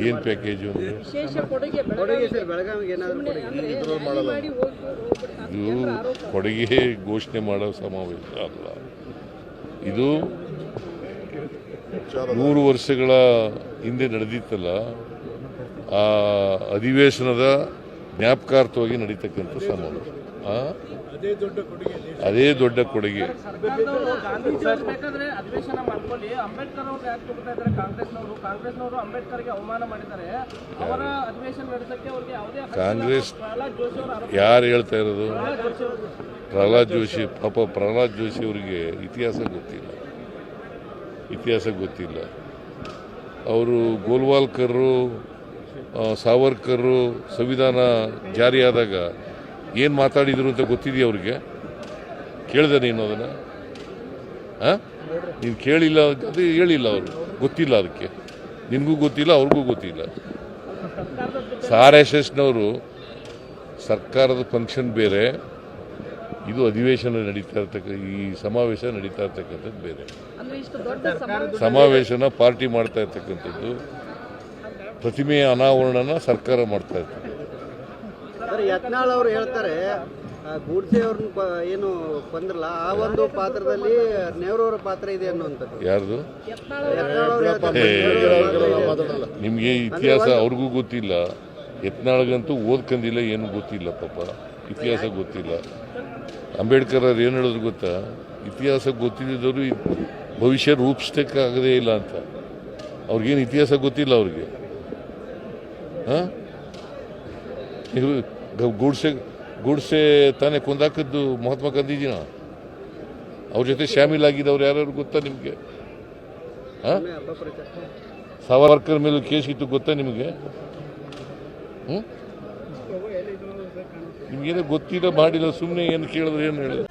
ಏನು ಪ್ಯಾಕೇಜ್ ಇದು ಕೊಡುಗೆ ಘೋಷಣೆ ಮಾಡೋ ಸಮಾವೇಶ ಅಲ್ಲ. ಇದು ನೂರು ವರ್ಷಗಳ ಹಿಂದೆ ನಡೆದಿತ್ತಲ್ಲ ಆ ಅಧಿವೇಶನದ ಜ್ಞಾಪಕಾರ್ಥವಾಗಿ ನಡೀತಕ್ಕಂಥ ಸಮಾವೇಶ? ಅದೇ ದೊಡ್ಡ ಕೊಡುಗೆ ಕಾಂಗ್ರೆಸ್ ಯಾರು ಹೇಳ್ತಾ ಇರೋದು? ಪ್ರಹ್ಲಾದ್ ಜೋಶಿ ಪಾಪ ಪ್ರಹ್ಲಾದ್ ಜೋಶಿ ಅವರಿಗೆ ಇತಿಹಾಸ ಗೊತ್ತಿಲ್ಲ. ಇತಿಹಾಸ ಗೊತ್ತಿಲ್ಲ. ಅವರು ಗೋಲ್ವಾಲ್ಕರ್ ಸಾವರ್ಕರ್ ಸಾವರ್ಕರು ಸಂವಿಧಾನ ಜಾರಿಯಾದಾಗ ಏನು ಮಾತಾಡಿದ್ರು ಅಂತ ಗೊತ್ತಿದೆಯಾ ಅವ್ರಿಗೆ? ಕೇಳಿದೆ ನೀನು ಅದನ್ನು? ಹಾಂ? ನೀನು ಕೇಳಿಲ್ಲ ಅದು ಹೇಳಿಲ್ಲ ಅವರು. ಗೊತ್ತಿಲ್ಲ ಅದಕ್ಕೆ. ನಿನಗೂ ಗೊತ್ತಿಲ್ಲ, ಅವ್ರಿಗೂ ಗೊತ್ತಿಲ್ಲ. ಆರ್ ಎಸ್ ಎಸ್ನವರು, ಸರ್ಕಾರದ ಫಂಕ್ಷನ್ ಬೇರೆ, ಇದು ಅಧಿವೇಶನ ನಡೀತಾ ಇರ್ತಕ್ಕ, ಈ ಸಮಾವೇಶ ನಡೀತಾ ಇರ್ತಕ್ಕಂಥದ್ದು ಬೇರೆ. ಸಮಾವೇಶನ ಪಾರ್ಟಿ ಮಾಡ್ತಾ ಇರ್ತಕ್ಕಂಥದ್ದು. ಪ್ರತಿಮೆಯ ಅನಾವರಣನ ಸರ್ಕಾರ ಮಾಡ್ತಾ ಇರ್ತದೆ. ಸರ್ ಯತ್ನಾಳ್ ಅವರು ಹೇಳ್ತಾರೆ ಗೂಡ್ಸೆ ಅವ್ರನ್ನ ಪ- ಏನು ಬಂದ್ರಲ್ಲ ಆ ಒಂದು ಪಾತ್ರದಲ್ಲಿ ನೆಹರು ಅವರ ಪಾತ್ರ ಇದೆ ಅನ್ನುವಂಥದ್ದು. ಯಾರ್ದು? ಅಂತ. ನಿಮಗೆ ಇತಿಹಾಸ ಅವ್ರಿಗೂ ಗೊತ್ತಿಲ್ಲ. ಯತ್ನಾಳ್ಗಂತೂ ಓದ್ಕಂದಿಲ್ಲ ಏನು ಗೊತ್ತಿಲ್ಲ ಪಾಪ. ಇತಿಹಾಸ ಗೊತ್ತಿಲ್ಲ. ಅಂಬೇಡ್ಕರ್ ಅವ್ರು ಏನು ಹೇಳಿದ್ರು ಗೊತ್ತಾ? ಇತಿಹಾಸ ಗೊತ್ತಿದ್ದವರು ಭವಿಷ್ಯ ರೂಪಿಸ್ತಕ್ಕಾಗದೇ ಇಲ್ಲ ಅಂತ. ಅವ್ರಿಗೇನು ಇತಿಹಾಸ ಗೊತ್ತಿಲ್ಲ ಅವ್ರಿಗೆ. ಹಾಂ? ಗೂಡ್ಸೆ ಗೂಡ್ಸೆ ತಾನೇ ಕೊಂದಾಕದ್ದು ಮಹಾತ್ಮ ಗಾಂಧೀಜಿನ. ಅವ್ರ ಜೊತೆ ಶಾಮೀಲಾಗಿದ್ದವ್ರು ಯಾರ್ಯಾರು ಗೊತ್ತಾ ನಿಮಗೆ? ಸಾವರ್ಕರ್ ಮೇಲೂ ಕೇಸ್ ಇತ್ತು ಗೊತ್ತಾ ನಿಮಗೆ? ಹ್ಞೂ ನಿಮಗೇನೋ ಗೊತ್ತಿಲ್ಲ ಮಾಡಿಲ್ಲ ಸುಮ್ಮನೆ ಏನು ಕೇಳಿದ್ರೆ ಏನು ಹೇಳಿದ್ರು